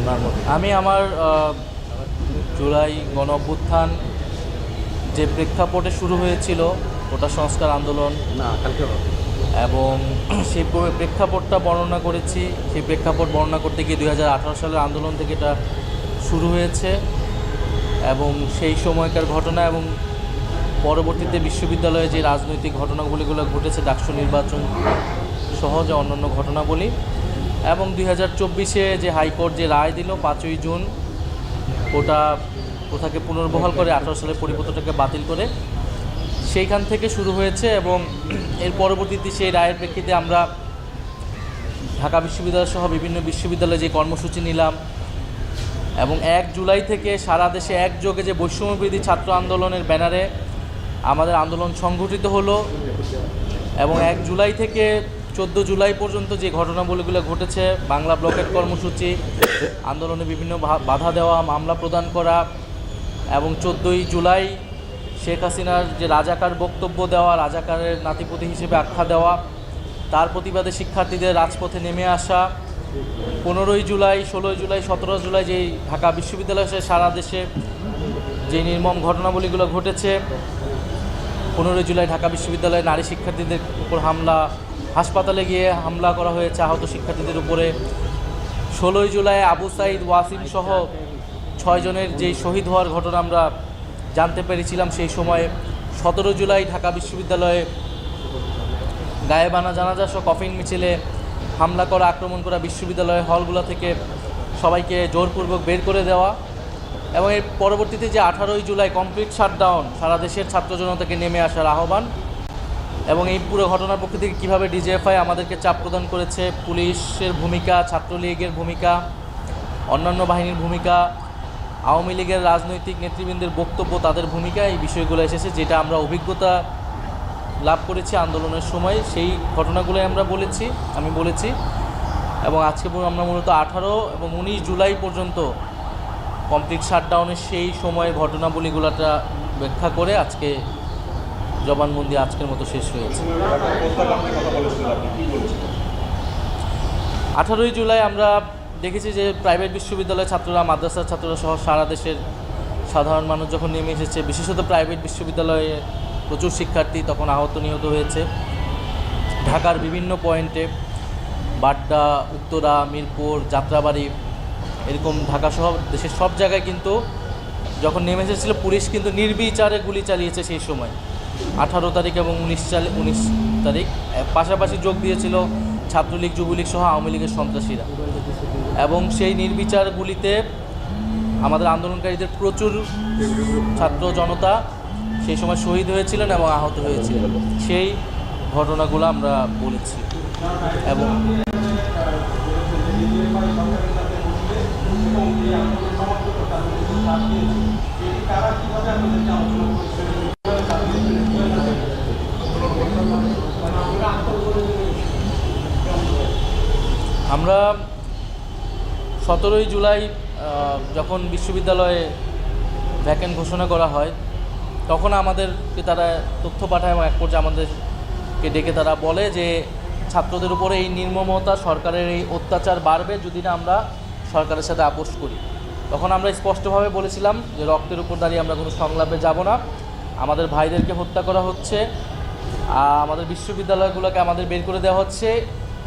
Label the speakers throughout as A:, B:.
A: ওনার মধ্যে আমি আমার জুলাই গণ অভ্যুত্থান যে প্রেক্ষাপটে শুরু হয়েছিল ওটা সংস্কার আন্দোলন
B: না কালকে
A: এবং সেই প্রেক্ষাপটটা বর্ণনা করেছি। সেই প্রেক্ষাপট বর্ণনা করতে গিয়ে দু হাজার আঠেরো সালের আন্দোলন থেকে এটা শুরু হয়েছে এবং সেই সময়কার ঘটনা এবং পরবর্তীতে বিশ্ববিদ্যালয়ে যে রাজনৈতিক ঘটনাগুলিগুলো ঘটেছে ডাকসু নির্বাচন সহ যে অন্যান্য ঘটনাবলী এবং দুই হাজার চব্বিশে যে হাইকোর্ট যে রায় দিল পাঁচই জুন, ওটা প্রথাকে পুনর্বহাল করে, আঠারো সালের পরিপত্রটাকে বাতিল করে, সেইখান থেকে শুরু হয়েছে এবং এর পরবর্তীতে সেই রায়ের প্রেক্ষিতে আমরা ঢাকা বিশ্ববিদ্যালয় সহ বিভিন্ন বিশ্ববিদ্যালয়ে যে কর্মসূচি নিলাম এবং এক জুলাই থেকে সারা দেশে একযোগে যে বৈষম্যবিরোধী ছাত্র আন্দোলনের ব্যানারে আমাদের আন্দোলন সংগঠিত হলো এবং এক জুলাই থেকে চোদ্দ জুলাই পর্যন্ত যে ঘটনাবলীগুলো ঘটেছে, বাংলা ব্লকের কর্মসূচি, আন্দোলনে বিভিন্ন বাধা দেওয়া, মামলা প্রদান করা এবং চোদ্দোই জুলাই শেখ হাসিনার যে রাজাকার বক্তব্য দেওয়া, রাজাকারের নাতিপতি হিসেবে আখ্যা দেওয়া, তার প্রতিবাদে শিক্ষার্থীদের রাজপথে নেমে আসা, পনেরোই জুলাই, ষোলোই জুলাই, সতেরো জুলাই যেই ঢাকা বিশ্ববিদ্যালয় সারা দেশে যে নির্মম ঘটনাবলীগুলো ঘটেছে, পনেরোই জুলাই ঢাকা বিশ্ববিদ্যালয়ে নারী শিক্ষার্থীদের উপর হামলা হাসপাতালে গিয়ে হামলা করা হয়েছে আহত শিক্ষার্থীদের উপরে। ষোলোই জুলাই আবু সাইদ ওয়াসিম সহ ছয়জনের যেই শহীদ হওয়ার ঘটনা আমরা জানতে পেরেছিলাম সেই সময়ে সতেরো জুলাই ঢাকা বিশ্ববিদ্যালয়ে গায়েবানা জানাজা সহ কফিন মিছিলে হামলা করা, আক্রমণ করা বিশ্ববিদ্যালয়ের হলগুলো থেকে সবাইকে জোরপূর্বক বের করে দেওয়া এবং এর পরবর্তীতে যে আঠারোই জুলাই কমপ্লিট শাটডাউন সারা দেশের ছাত্র জনতাকে নেমে আসার আহ্বান এবং এই পুরো ঘটনার পক্ষ থেকে কীভাবে ডিজিএফআই আমাদেরকে চাপ প্রদান করেছে, পুলিশের ভূমিকা, ছাত্রলীগের ভূমিকা, অন্যান্য বাহিনীর ভূমিকা, আওয়ামী লীগের রাজনৈতিক নেতৃবৃন্দের বক্তব্য, তাদের ভূমিকা, এই বিষয়গুলো এসেছে যেটা আমরা অভিজ্ঞতা লাভ করেছি আন্দোলনের সময়। সেই ঘটনাগুলোই আমরা বলেছি, আমি বলেছি। এবং আজকে আমরা মূলত আঠারো এবং উনিশ জুলাই পর্যন্ত কমপ্লিট শাটডাউনের সেই সময়ের ঘটনাবলীগুলোটা ব্যাখ্যা করে আজকে জবানবন্দি আজকের মতো শেষ হয়েছে। আঠারোই জুলাই আমরা দেখেছি যে প্রাইভেট বিশ্ববিদ্যালয়ের ছাত্ররা, মাদ্রাসার ছাত্ররা সহ সারা দেশের সাধারণ মানুষ যখন নেমে এসেছে, বিশেষত প্রাইভেট বিশ্ববিদ্যালয়ে প্রচুর শিক্ষার্থী তখন আহত নিহত হয়েছে। ঢাকার বিভিন্ন পয়েন্টে বাড্ডা, উত্তরা, মিরপুর, যাত্রাবাড়ি এরকম ঢাকা সহ দেশের সব জায়গায় কিন্তু যখন নেমে এসেছিল, পুলিশ কিন্তু নির্বিচারে গুলি চালিয়েছে সেই সময়। আঠারো তারিখ এবং উনিশ চাল উনিশ তারিখ। পাশাপাশি যোগ দিয়েছিল ছাত্রলীগ, যুবলীগ সহ আওয়ামী লীগের সন্ত্রাসীরা। এবং সেই নির্বিচার গুলিতে আমাদের আন্দোলনকারীদের প্রচুর ছাত্র জনতা সেই সময় শহীদ হয়েছিলেন এবং আহত হয়েছিলেন। সেই ঘটনাগুলো আমরা বলেছি। এবং আমরা সতেরোই জুলাই যখন বিশ্ববিদ্যালয়ে ভ্যাকেন্ট ঘোষণা করা হয়, তখন আমাদেরকে তারা তথ্য পাঠায় এবং এক পর্যায়ে আমাদেরকে ডেকে তারা বলে যে ছাত্রদের উপরে এই নির্মমতা, সরকারের এই অত্যাচার বাড়বে যদি না আমরা সরকারের সাথে আপোষ করি। তখন আমরা স্পষ্টভাবে বলেছিলাম যে রক্তের উপর দাঁড়িয়ে আমরা কোনো সংলাপে যাব না। আমাদের ভাইদেরকে হত্যা করা হচ্ছে আমাদের বিশ্ববিদ্যালয়গুলোকে আমাদের বের করে দেওয়া হচ্ছে।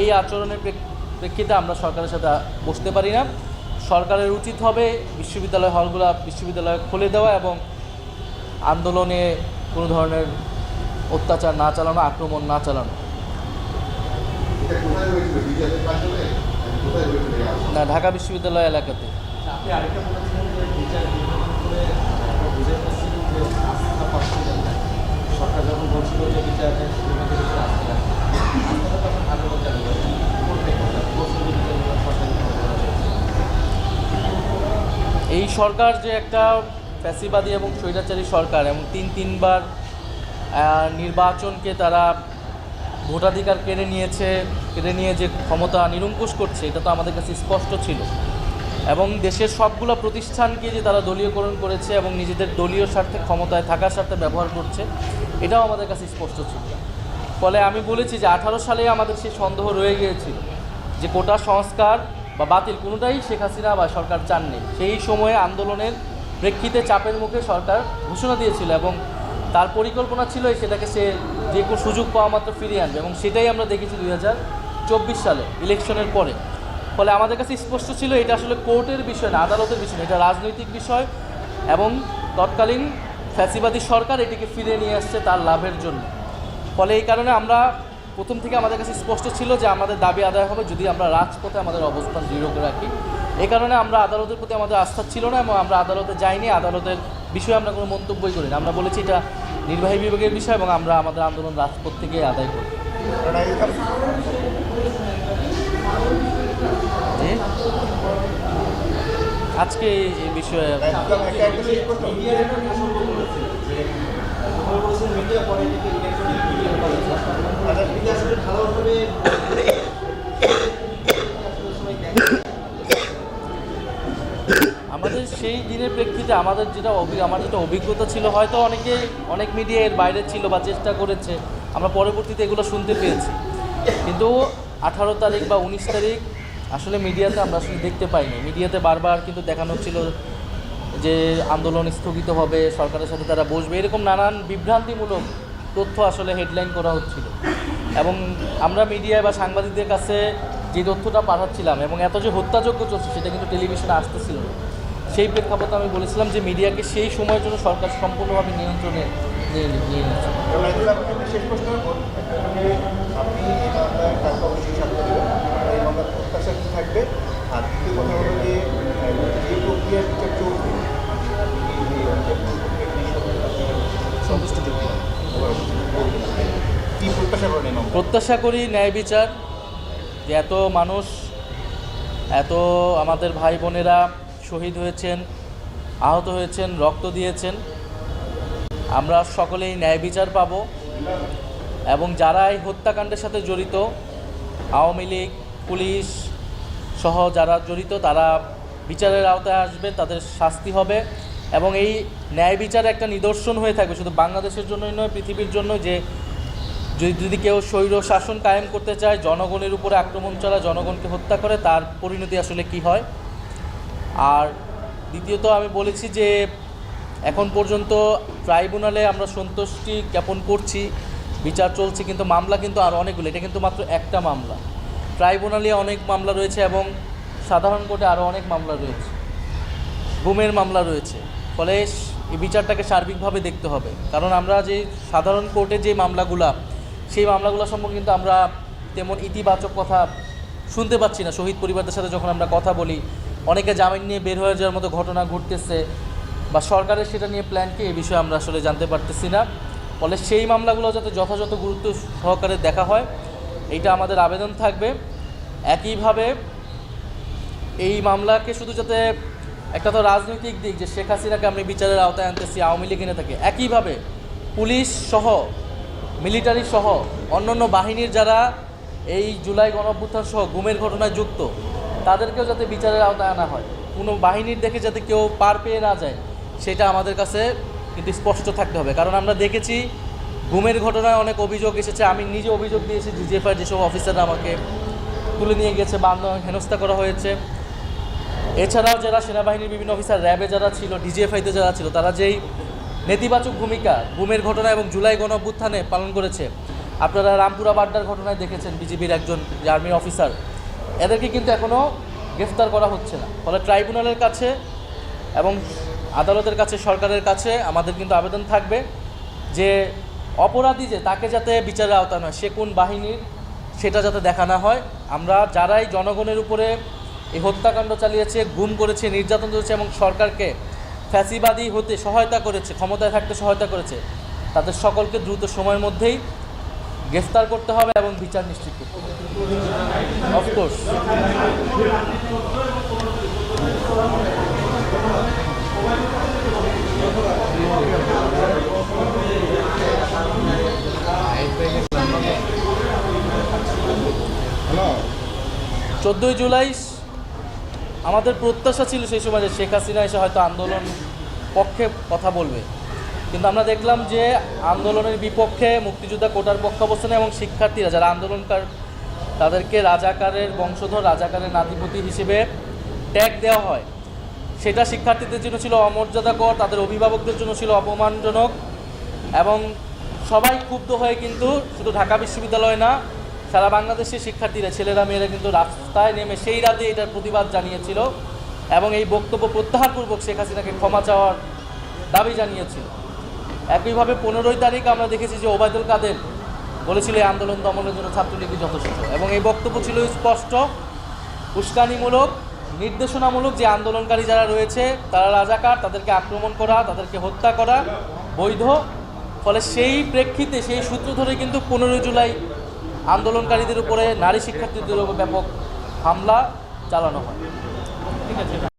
A: এই আচরণের প্রেক্ষিতে আমরা সরকারের সাথে বসতে পারি না সরকারের উচিত হবে বিশ্ববিদ্যালয় হলগুলো বিশ্ববিদ্যালয় খুলে দেওয়া এবং আন্দোলনে কোনো ধরনের অত্যাচার না চালানো, আক্রমণ না চালানো? না, ঢাকা বিশ্ববিদ্যালয় এলাকাতে
B: বিচার না সরকার যখন বলছিল যে বিচারের বিভাগের উপর আস্থা রাখবে আস্থাটা তখন আদালত জানি করতে কথা বলছিল যে বিচার বিভাগ সরকারি করা হয়েছে
A: এই সরকার যে একটা ফ্যাসিবাদী এবং স্বৈরাচারী সরকার, এবং তিন তিনবার নির্বাচনকে তারা ভোটাধিকার কেড়ে নিয়েছে, কেড়ে নিয়ে যে ক্ষমতা নিরঙ্কুশ করছে, এটা তো আমাদের কাছে স্পষ্ট ছিল। এবং দেশের সবগুলো প্রতিষ্ঠানকে যে তারা দলীয়করণ করেছে এবং নিজেদের দলীয় স্বার্থে ক্ষমতায় থাকার স্বার্থে ব্যবহার করছে, এটাও আমাদের কাছে স্পষ্ট ছিল। ফলে আমি বলেছি যে আঠারো সালে আমাদের সেই সন্দেহ রয়ে গিয়েছিল যে কোটা সংস্কার বা বাতিল কোনোটাই শেখ হাসিনা বা সরকার চাননি। সেই সময়ে আন্দোলনের প্রেক্ষিতে চাপের মুখে সরকার ঘোষণা দিয়েছিল এবং তার পরিকল্পনা ছিল সেটাকে সে যে কোনো সুযোগ পাওয়া মাত্র ফিরিয়ে আনবে এবং সেটাই আমরা দেখেছি দুই চব্বিশ সালে ইলেকশনের পরে। ফলে আমাদের কাছে স্পষ্ট ছিল এটা আসলে কোর্টের বিষয় না, আদালতের বিষয় না, এটা রাজনৈতিক বিষয় এবং তৎকালীন ফ্যাসিবাদী সরকার এটিকে ফিরে নিয়ে আসছে তার লাভের জন্য। ফলে এই কারণে আমরা প্রথম থেকে আমাদের কাছে স্পষ্ট ছিল যে আমাদের দাবি আদায় হবে যদি আমরা রাজপথে আমাদের অবস্থান দৃঢ় করে রাখি এ কারণে আমরা আদালতের প্রতি আমাদের আস্থা ছিল না এবং আমরা আদালতে যাইনি আদালতের বিষয়ে আমরা কোনো মন্তব্যই করি না আমরা বলেছি এটা নির্বাহী বিভাগের বিষয় এবং আমরা আমাদের আন্দোলন রাজপথ থেকে আদায় করি আজকে এই বিষয়ে
B: মিডিয়া
A: আমাদের সেই দিনের প্রেক্ষিতে আমাদের যেটা আমার যেটা অভিজ্ঞতা ছিল, হয়তো অনেকে, অনেক মিডিয়া এর বাইরে ছিল বা চেষ্টা করেছে, আমরা পরবর্তীতে এগুলো শুনতে পেয়েছি। কিন্তু আঠারো তারিখ বা উনিশ তারিখ আসলে মিডিয়াতে আমরা আসলে দেখতে পাইনি। মিডিয়াতে বারবার কিন্তু দেখানো ছিল যে আন্দোলন স্থগিত হবে, সরকারের সাথে তারা বসবে, এরকম নানান বিভ্রান্তিমূলক তথ্য আসলে হেডলাইন করা হচ্ছিল। এবং আমরা মিডিয়ায় বা সাংবাদিকদের কাছে যে তথ্যটা পাঠাচ্ছিলাম এবং এত যে হত্যাযোগ্য চলছে সেটা কিন্তু টেলিভিশনে আসতেছিল সেই প্রেক্ষাপটে আমি বলেছিলাম যে মিডিয়াকে সেই সময়ের জন্য সরকার সম্পূর্ণভাবে নিয়ন্ত্রণে নিয়ে নিয়ে নিচ্ছে
C: আর দ্বিতীয় কথা হলো যে প্রত্যাশা
A: করি ন্যায় বিচার, যে এত মানুষ, এত আমাদের ভাই বোনেরা শহীদ হয়েছেন, আহত হয়েছেন, রক্ত দিয়েছেন। আমরা সকলেই ন্যায় বিচার পাব এবং যারা এই হত্যাকাণ্ডের সাথে জড়িত, আওয়ামী লীগ, পুলিশ সহ যারা জড়িত, তারা বিচারের আওতায় আসবে, তাদের শাস্তি হবে এবং এই ন্যায় বিচার একটা নিদর্শন হয়ে থাকবে। শুধু বাংলাদেশের জন্যই নয়, পৃথিবীর জন্য যে যদি কেউ স্বৈর শাসন কায়েম করতে চায়, জনগণের উপরে আক্রমণ চালা, জনগণকে হত্যা করে, তার পরিণতি আসলে কি হয়? আর দ্বিতীয়ত আমি বলেছি যে, এখন পর্যন্ত ট্রাইব্যুনালে আমরা সন্তুষ্টি জ্ঞাপন করছি, বিচার চলছে, কিন্তু মামলা কিন্তু আরও অনেকগুলো, এটা কিন্তু মাত্র একটা মামলা। ট্রাইব্যুনালে অনেক মামলা রয়েছে এবং সাধারণ কোর্টে আরও অনেক মামলা রয়েছে। গুমের মামলা রয়েছে। ফলে এই বিচারটাকে সার্বিকভাবে দেখতে হবে। কারণ আমরা যে সাধারণ কোর্টে যে মামলাগুলা সেই মামলাগুলো সম্পর্কে কিন্তু আমরা তেমন ইতিবাচক কথা শুনতে পাচ্ছি না। শহীদ পরিবারদের সাথে যখন আমরা কথা বলি, অনেকে জামিন নিয়ে বের হয়ে যাওয়ার মতো ঘটনা ঘটতেছে বা সরকারের সেটা নিয়ে প্ল্যান কি এই বিষয়ে আমরা আসলে জানতে পারতেছি না। ফলে সেই মামলাগুলো যাতে যথাযথ গুরুত্ব সহকারে দেখা হয়, এইটা আমাদের আবেদন থাকবে। একইভাবে এই মামলাকে শুধু যাতে একটা তো রাজনৈতিক দিক যে শেখ হাসিনাকে আমি বিচারের আওতায় আনতেছি, আওয়ামী লীগ এনে থাকে, একইভাবে পুলিশ সহ মিলিটারি সহ অন্যান্য বাহিনীর যারা এই জুলাই গণঅভ্যুত্থান সহ গুমের ঘটনায় যুক্ত, তাদেরকেও যাতে বিচারের আওতায় আনা হয়। কোনো বাহিনীর দেখে যাতে কেউ পার পেয়ে না যায়, সেটা আমাদের কাছে কিন্তু স্পষ্ট থাকতে হবে। কারণ আমরা দেখেছি গুমের ঘটনায় অনেক অভিযোগ এসেছে। আমি নিজে অভিযোগ দিয়েছি জিজিএফআই যেসব অফিসাররা আমাকে তুলে নিয়ে গেছে বা হেনস্থা করা হয়েছে। এছাড়াও যারা সেনাবাহিনীর বিভিন্ন অফিসার, র্যাবে যারা ছিল, ডিজিএফআইতে যারা ছিল, তারা যেই নেতিবাচক ভূমিকা গুমের ঘটনা এবং জুলাই গণ অভ্যুত্থানে পালন করেছে। আপনারা রামপুরা বাড্ডার ঘটনায় দেখেছেন বিজিবির একজন যে আর্মির অফিসার। এদেরকে কিন্তু এখনও গ্রেফতার করা হচ্ছে না। ফলে ট্রাইব্যুনালের কাছে এবং আদালতের কাছে, সরকারের কাছে আমাদের কিন্তু আবেদন থাকবে যে অপরাধী যে, তাকে যাতে বিচারের আওতা নয় সে কোন বাহিনীর, সেটা যাতে দেখা না হয়। আমরা যারাই জনগণের উপরে এই হত্যাকাণ্ড চালিয়েছে, গুম করেছে, নির্যাতন করেছে এবং সরকারকে ফ্যাসিবাদী হতে সহায়তা করেছে, ক্ষমতায় থাকতে সহায়তা করেছে, তাদের সকলকে দ্রুত সময়ের মধ্যেই গ্রেফতার করতে হবে এবং বিচার নিশ্চিত করতে হবে। অফকোর্স চোদ্দোই জুলাই আমাদের প্রত্যাশা ছিল সেই সময় যে শেখ হাসিনা এসে হয়তো আন্দোলন পক্ষে কথা বলবে। কিন্তু আমরা দেখলাম যে আন্দোলনের বিপক্ষে মুক্তিযোদ্ধা কোটার পক্ষ অবস্থানে এবং শিক্ষার্থীরা যারা আন্দোলনকার, তাদেরকে রাজাকারের বংশধর, রাজাকারের নাতিপতি হিসেবে ট্যাগ দেওয়া হয়। সেটা শিক্ষার্থীদের জন্য ছিল অমর্যাদাকর, তাদের অভিভাবকদের জন্য ছিল অপমানজনক এবং সবাই ক্ষুব্ধ হয়ে কিন্তু শুধু ঢাকা বিশ্ববিদ্যালয় না সারা বাংলাদেশের শিক্ষার্থীরা, ছেলেরা, মেয়েরা কিন্তু রাস্তায় নেমে সেই রাতে এটার প্রতিবাদ জানিয়েছিল এবং এই বক্তব্য প্রত্যাহারপূর্বক শেখ হাসিনাকে ক্ষমা চাওয়ার দাবি জানিয়েছিল। একইভাবে পনেরোই তারিখ আমরা দেখেছি যে ওবায়দুল কাদের বলেছিল, এই আন্দোলন দমনের জন্য ছাত্রলীগই যথেষ্ট। এবং এই বক্তব্য ছিল স্পষ্ট, উস্কানিমূলক, নির্দেশনামূলক যে আন্দোলনকারী যারা রয়েছে, তারা রাজাকার, তাদেরকে আক্রমণ করা, তাদেরকে হত্যা করা বৈধ। ফলে সেই প্রেক্ষিতে, সেই সূত্র ধরে কিন্তু পনেরোই জুলাই আন্দোলনকারীদের উপরে নারী শিক্ষার্থীদের উপর ব্যাপক হামলা চালানো হয়।
B: ঠিক আছে?